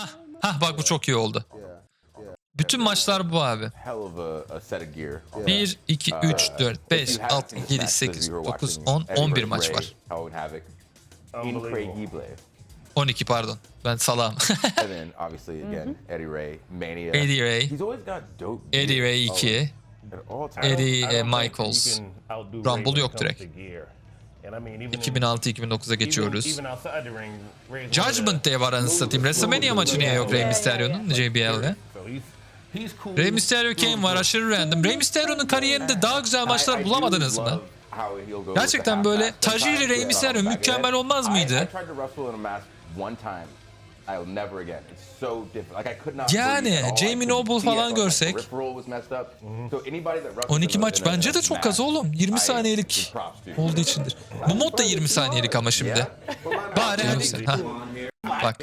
Hah, hah bak bu çok iyi oldu. Bütün maçlar bu abi. Hell of a, a set of gear. 1, 2, 3, 4, 5, 6, 7, 8, 9, 10, 11 maç var. Halloween Havoc. In Craig Gible. 12 pardon. Ben again Eddie Ray. Eddie Ray. He's always got dope. Eddie gear. Ray 2. At all times. Eddie e, Michaels. Rumble yok direkt. To gear. And I mean, even in- 2006-2009'a even- geçiyoruz. Judgment Day var anasını satayım. WrestleMania maçı niye yok Rey Mysterio'nun cool. Rey Mysterio Kane var aşırı random. Rey Mysterio'nun kariyerinde daha güzel maçlar bulamadınız mı? Gerçekten böyle. Tajiri Rey Mysterio mükemmel olmaz mıydı? Yani, Jamie Noble falan görsek. peripheral was messed up. So anybody that wrestles 12 in a- maç bence de çok az oğlum. 20 I saniyelik olduğu içindir. Bu mod da 20 saniyelik ama şimdi. Bari hani... Ha. Bak.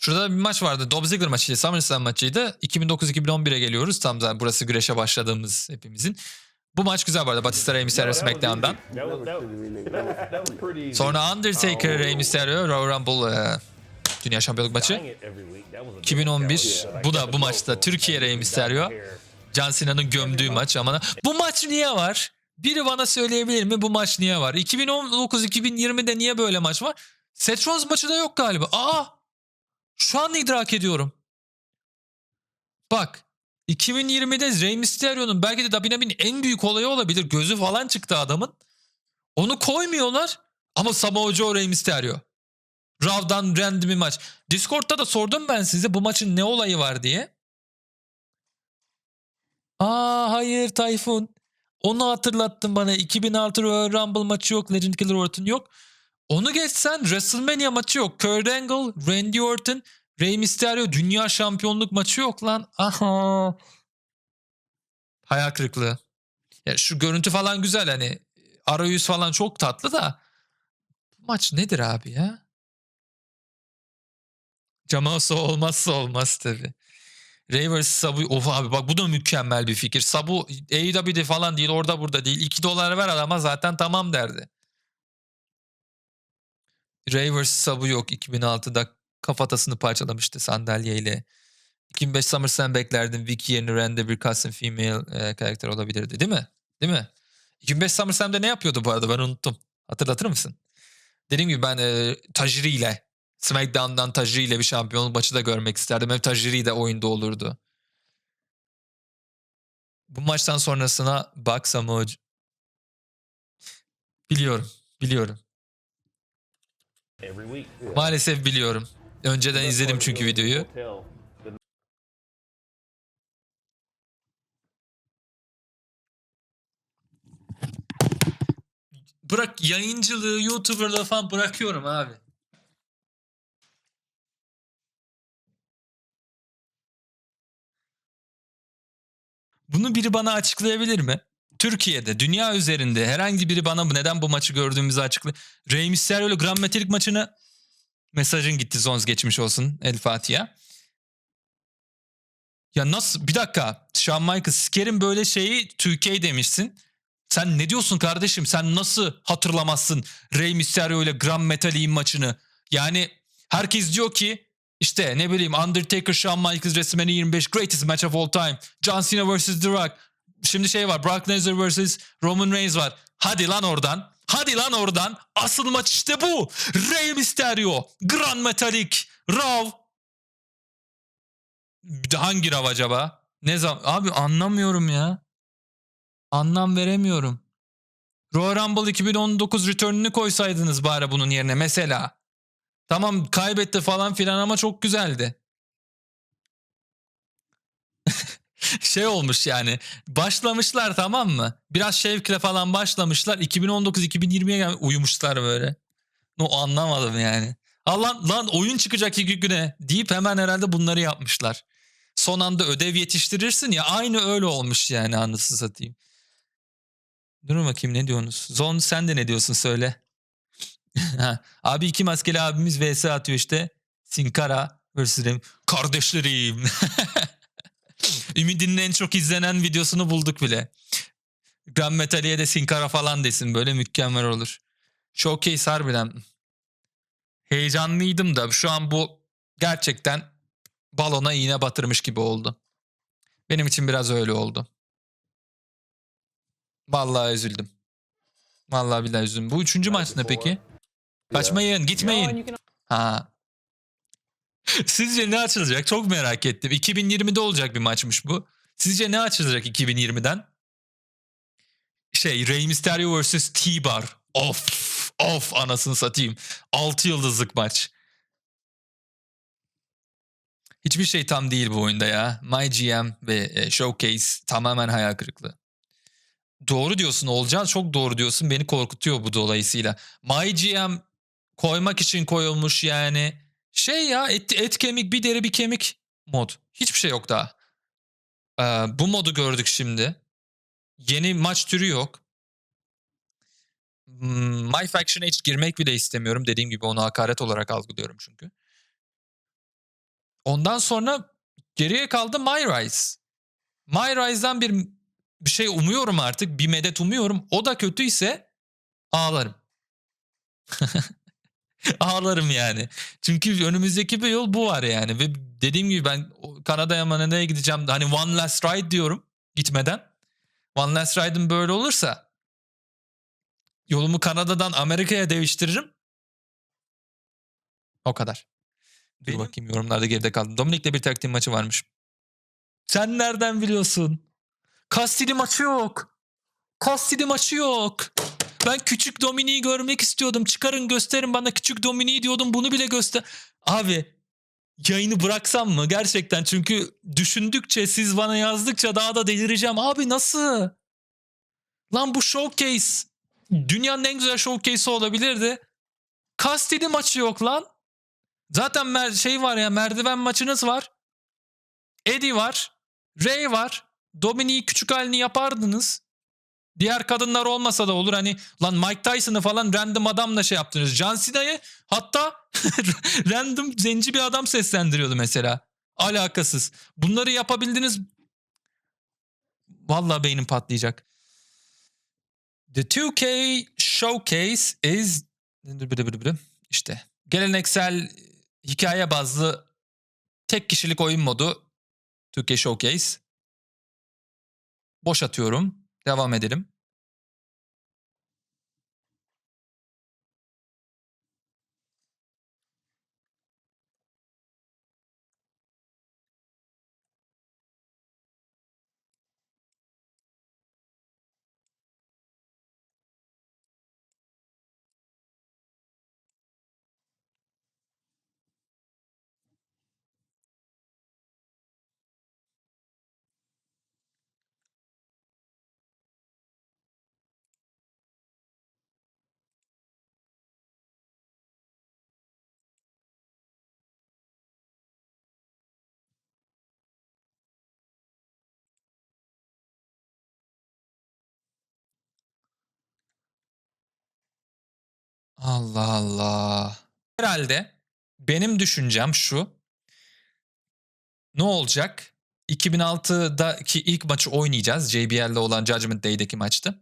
Şurada bir maç vardı. Dolph Ziggler maçıydı. SummerSlam maçıydı. 2009-2011'e geliyoruz. Tam zaten burası güreşe başladığımız hepimizin. Bu maç güzel arada. Batista Rey Mysterio SmackDown'dan. Sonra Undertaker, Rey Mysterio, Royal Rumble e, Dünya Şampiyonluk maçı. Dying it every week. That was a- 2011. that was- Bu da bu maçta Türkiye Rey Mysterio. John Cena'nın gömdüğü maç ama bu maç niye var? Biri bana söyleyebilir mi bu maç niye var? 2019-2020'de niye böyle maç var? Seth Rollins maçı da yok galiba. Aa! Şu an idrak ediyorum. Bak 2020'de Rey Mysterio'nun belki de WWE'nin en büyük olayı olabilir. Gözü falan çıktı adamın. Onu koymuyorlar ama Samoa Joe Rey Mysterio. Raw'dan random bir maç. Discord'da da sordum ben size bu maçın ne olayı var diye. Aa hayır Tayfun. Onu hatırlattın bana. 2006 Royal Rumble maçı yok. Legend Killer Orton yok. Onu geçsen WrestleMania maçı yok. Kurt Angle, Randy Orton, Rey Mysterio Dünya Şampiyonluk maçı yok lan. Aha. Hayal kırıklığı. Ya şu görüntü falan güzel hani. Arayüz falan çok tatlı da. Bu maç nedir abi ya? Camaso olmazsa olmaz tabii. Ray vs. Sabu of abi bak bu da mükemmel bir fikir. Sabu AEW'de falan değil orada burada değil. 2 dolar ver adama zaten tamam derdi. Ray vs. Sabu yok 2006'da kafatasını parçalamıştı sandalyeyle. 2005 SummerSlam beklerdim. Vicky yerine Randy bir custom female e, karakter olabilirdi değil mi? Değil mi? 2005 SummerSlam'da ne yapıyordu bu arada ben unuttum. Hatırlatır mısın? Dediğim gibi ben e, Tajiri ile SmackDown'dan Tajiri ile bir şampiyonluk maçı da görmek isterdim. Hem Tajiri de oyunda olurdu. Bu maçtan sonrasına bak Samoa Joe- Biliyorum. Biliyorum. Maalesef biliyorum. Önceden izledim çünkü videoyu. Bırak yayıncılığı, YouTuber'lığı falan bırakıyorum abi. Bunu biri bana açıklayabilir mi? Türkiye'de, dünya üzerinde herhangi biri bana neden bu maçı gördüğümüzü açıklay. Rey Mysterio ile Grand Metalik maçını mesajın gitti Zonz geçmiş olsun El Fatiha. Ya nasıl bir dakika Shawn Michaels sikerim böyle şeyi 2K demişsin. Sen ne diyorsun kardeşim? Sen nasıl hatırlamazsın Rey Mysterio ile Grand Metalik'in maçını? Yani herkes diyor ki işte ne bileyim Undertaker, Shawn Michaels, WrestleMania 25 greatest match of all time. John Cena vs. The Rock. Şimdi şey var Brock Lesnar vs. Roman Reigns var. Hadi lan oradan. Hadi lan oradan. Asıl maç işte bu. Rey Mysterio, Grand Metalik, Raw. Hangi Raw acaba? Ne zaman? Abi anlamıyorum ya. Anlam veremiyorum. Royal Rumble 2019 return'ünü koysaydınız bari bunun yerine mesela. Tamam kaybetti falan filan ama çok güzeldi. şey olmuş yani. Başlamışlar tamam mı? Biraz şevkle falan başlamışlar. 2019-2020'ye gel uyumuşlar böyle. No anlamadım yani. Allah lan oyun çıkacak iki güne deyip hemen herhalde bunları yapmışlar. Son anda ödev yetiştirirsin ya aynı öyle olmuş yani anasını satayım. Dur bakayım ne diyorsunuz? Zon sen de ne diyorsun söyle. Abi iki maskeli abimiz vs atıyor işte. Sinkara vs. Rem. Kardeşlerim. Ümidinin en çok izlenen videosunu bulduk bile. Grand Metalik'e de Sinkara falan desin böyle mükemmel olur. Showcase harbiden. Heyecanlıydım da şu an bu gerçekten balona iğne batırmış gibi oldu. Benim için biraz öyle oldu. Vallahi üzüldüm. Vallahi billahi üzüldüm. Bu üçüncü maç ne peki? Kaçmayın, gitmeyin. Ha. Sizce ne açılacak? Çok merak ettim. 2020'de olacak bir maçmış bu. Sizce ne açılacak 2020'den? Şey, Rey Mysterio vs. T-Bar. Of, of anasını satayım. 6 yıldızlık maç. Hiçbir şey tam değil bu oyunda ya. My GM ve e, Showcase tamamen hayal kırıklığı. Doğru diyorsun Olcan çok doğru diyorsun. Beni korkutuyor bu dolayısıyla. My GM koymak için koyulmuş yani. Şey ya et, et kemik bir deri bir kemik mod. Hiçbir şey yok daha. Ee, bu modu gördük şimdi. Yeni maç türü yok. Hmm, My Faction'a hiç girmek bile istemiyorum. Dediğim gibi onu hakaret olarak algılıyorum çünkü. Ondan sonra geriye kaldı My Rise. My Rise'dan bir, bir şey umuyorum artık. Bir medet umuyorum. O da kötüyse ağlarım. ağlarım yani. Çünkü önümüzdeki bir yol bu var yani. Ve dediğim gibi ben Kanada'ya Manada'ya gideceğim. Hani one last ride diyorum gitmeden. One last ride'ım böyle olursa yolumu Kanada'dan Amerika'ya değiştiririm. O kadar. Dur bakayım yorumlarda geride kaldım. Dominik'le bir takdim maçı varmış. Sen nereden biliyorsun? Cassidy maçı yok. Cassidy maçı yok. Ben küçük Dominik'i görmek istiyordum. Çıkarın gösterin bana küçük Dominik'i diyordum. Bunu bile göster. Abi yayını bıraksam mı? Gerçekten çünkü düşündükçe siz bana yazdıkça daha da delireceğim. Abi nasıl? Lan bu showcase. Dünyanın en güzel showcase'i olabilirdi. Cassidy maçı yok lan. Zaten mer- şey var ya merdiven maçınız var. Eddie var. Ray var. Dominik'i küçük halini yapardınız. Diğer kadınlar olmasa da olur. Hani lan Mike Tyson'ı falan random adamla şey yaptınız. John Cena'yı hatta random zenci bir adam seslendiriyordu mesela. Alakasız. Bunları yapabildiniz. Vallahi beynim patlayacak. The 2K Showcase is işte geleneksel hikaye bazlı tek kişilik oyun modu 2K Showcase. Boş atıyorum. Devam edelim. Allah Allah. Herhalde benim düşüncem şu. Ne olacak? 2006'daki ilk maçı oynayacağız. JBL'de olan Judgment Day'deki maçtı.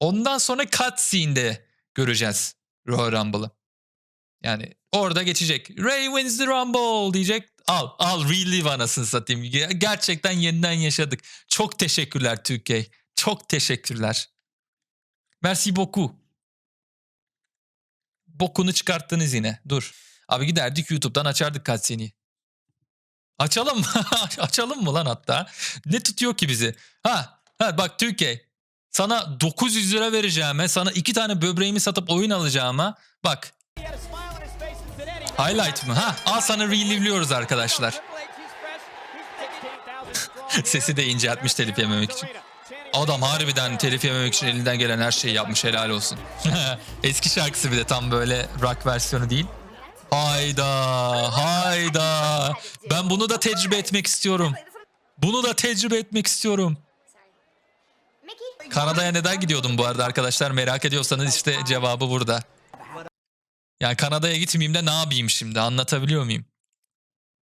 Ondan sonra cutscene'de göreceğiz Royal Rumble'ı. Yani orada geçecek. Ray wins the Rumble diyecek. Al al relive anasını satayım. Ge- Gerçekten yeniden yaşadık. Çok teşekkürler Türkiye. Çok teşekkürler. Merci beaucoup. Bokunu çıkarttınız yine. Dur. Abi giderdik YouTube'dan açardık cutscene'i. Açalım mı? Açalım mı lan hatta? Ne tutuyor ki bizi? Ha, ha bak Türkiye. Sana 900 lira vereceğime, sana iki tane böbreğimi satıp oyun alacağıma bak. Highlight mı? Ha, al sana reliveliyoruz arkadaşlar. Sesi de inceltmiş telif yememek için. Adam harbiden telif yememek için elinden gelen her şeyi yapmış helal olsun. Eski şarkısı bir de tam böyle rock versiyonu değil. Hayda hayda. Ben bunu da tecrübe etmek istiyorum. Bunu da tecrübe etmek istiyorum. Kanada'ya neden gidiyordum bu arada arkadaşlar merak ediyorsanız işte cevabı burada. Yani Kanada'ya gitmeyeyim de ne yapayım şimdi anlatabiliyor muyum?